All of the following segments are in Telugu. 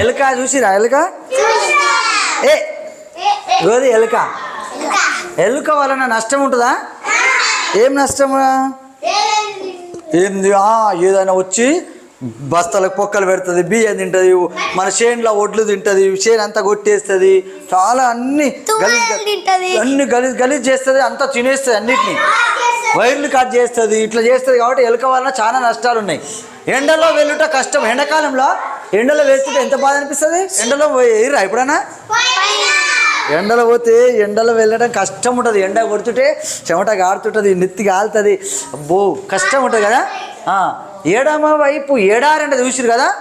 ఎలుక చూసిరా ఎలుక? ఏ గోది ఎలుక? ఎలుక వలన నష్టం ఉంటుందా? ఏం నష్టమా? ఏంది? ఏదైనా వచ్చి బస్తాలకు పొక్కలు పెడుతుంది బియ్యం తింటుంది మన చేనులో ఒడ్లు తింటుంది చేను అంతా కొట్టేస్తుంది చాలా అన్ని గలీజ్. అన్ని గలీజ్ గలీజ్ చేస్తుంది అంతా తినేస్తుంది అన్నిటిని. వైర్లు కట్ చేస్తుంది ఇట్లా చేస్తుంది కాబట్టి ఎలుక వలన చాలా నష్టాలు ఉన్నాయి ఎండలో వెళ్ళుట కష్టం. ఎండాకాలంలో ఎండలో వెళ్తుంటే ఎంత బాధ అనిపిస్తుంది? ఎండలో వేయరా ఎప్పుడైనా? ఎండలో పోతే ఎండలో వెళ్ళడం కష్టం ఉంటుంది. ఎండ కొడుతుంటే చెమట గారుతుంటుంది నెత్తి కాలుతుంది అబ్బో కష్టం ఉంటుంది కదా? ఎడమ వైపు ఎడారి అంటే చూసిరు కదా?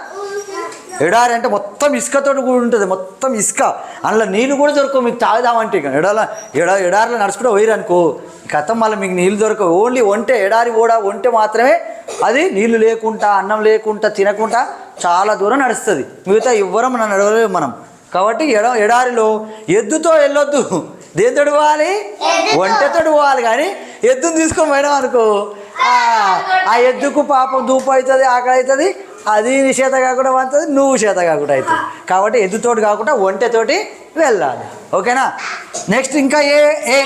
ఎడారి అంటే మొత్తం ఇసుకతో కూడా ఉంటుంది మొత్తం ఇసుక. అందులో నీళ్ళు కూడా దొరకవు మీకు తాగుదామంటే ఇక. ఎడాల ఎడా ఎడారిలో నడుచుకుంటే పోయిరు అనుకో కథం మళ్ళీ మీకు నీళ్ళు దొరకవు. ఓన్లీ ఒంటే ఎడారి కూడా ఒంటే మాత్రమే అది నీళ్ళు లేకుండా అన్నం లేకుండా తినకుండా చాలా దూరం నడుస్తుంది. మిగతా ఎవ్వరం మనం నడవలేము మనం. కాబట్టి ఎడ ఎడారిలో ఎద్దుతో వెళ్ళొద్దు. దేంతో పోవాలి? ఒంటెతో పోవాలి కానీ ఎద్దును తీసుకొని పోయినాం అనుకో ఆ, ఎద్దుకు పాపం దూపు అవుతుంది ఆకలి అవుతుంది అది నీ చేత కాకుండా పడుతుంది నువ్వు చేత కాకుండా అవుతుంది. కాబట్టి ఎద్దుతోటి కాకుండా ఒంటెతోటి వెళ్ళాలి. ఓకేనా? నెక్స్ట్ ఇంకా ఏ ఏ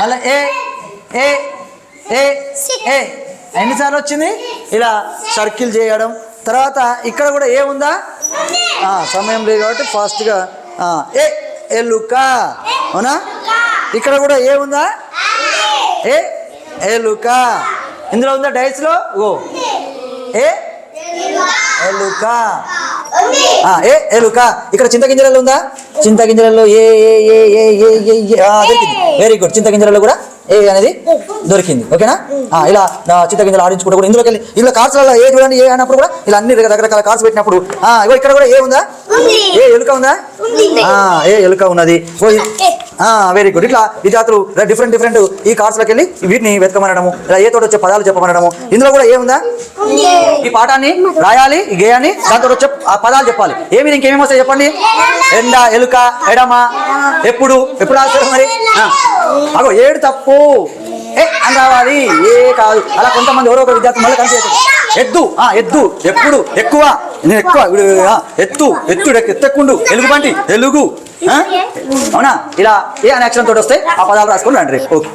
మళ్ళీ ఏ ఏ ఏ ఏ. ఎన్నిసార్లు వచ్చింది? ఇలా సర్కిల్ చేయడం. తర్వాత ఇక్కడ కూడా ఏ ఉందా? సమయం లేదు కాబట్టి ఫాస్ట్గా ఏ ఏ ఎలుక అవునా? ఇక్కడ కూడా ఏ ఉందా? ఏ ఎలుక ఇందులో ఉందా డైస్లో ఓ. ఏ? ఎలుక. ఆ, ఏ ఎలుక. ఇక్కడ చింతగింజలలో ఉందా? చింతగింజలలో ఏ ఏ ఏ ఏ ఏ దొరికింది. వెరీ గుడ్ చింతగింజలలో కూడా ఏ అనేది దొరికింది. ఓకేనా? ఇలా చింతగింజలు ఆడించుకుంటూ కూడా ఇందులోకి వెళ్ళి ఇందులో కార్డ్స్లలో ఏ చూడండి ఏ అన్నప్పుడు కూడా ఇలా అన్ని రకరకాల కార్డ్స్ పెట్టినప్పుడు ఇక్కడ కూడా ఏ ఉందా? ఏ ఎలుక ఉందా? ఏ ఎలుక ఉన్నది? వెరీ గుడ్ ఇట్లా విద్యార్థులు డిఫరెంట్ డిఫరెంట్ ఈ కార్డ్స్లోకి వెళ్ళి వీటిని వెతకమనడము ఇలా ఏ తోటి వచ్చే పదాలు చెప్పమనడము. ఇందులో కూడా ఏ ఉందా ఈ పాఠాన్ని రాయాలి ఈ గేయాన్ని దాంతో వచ్చే ఆ పదాలు చెప్పాలి. ఏమి ఇంకేమేమి వస్తాయి చెప్పండి? ఎండ ఎలుక ఎడమ ఎప్పుడు ఎప్పుడు రాస్తారు మరి. అగో ఏడు తప్పు. ఏ అని రావాలి. ఏ కాదు. అలా కొంతమంది ఎవరో ఒక విద్యార్థి మళ్ళీ కలిసి ఎద్దు ఆ ఎద్దు ఎప్పుడు ఎక్కువ. నేను ఎక్కువ ఎత్తు ఎత్తు ఎత్తకుండు. ఎత్తెక్కుండు ఎలుగు బంటి ఎలుగు. అవునా? ఇలా ఏ అనే అక్షరం తోటి వస్తే ఆ పదాలు రాసుకొని రండి రేపు. ఓకే.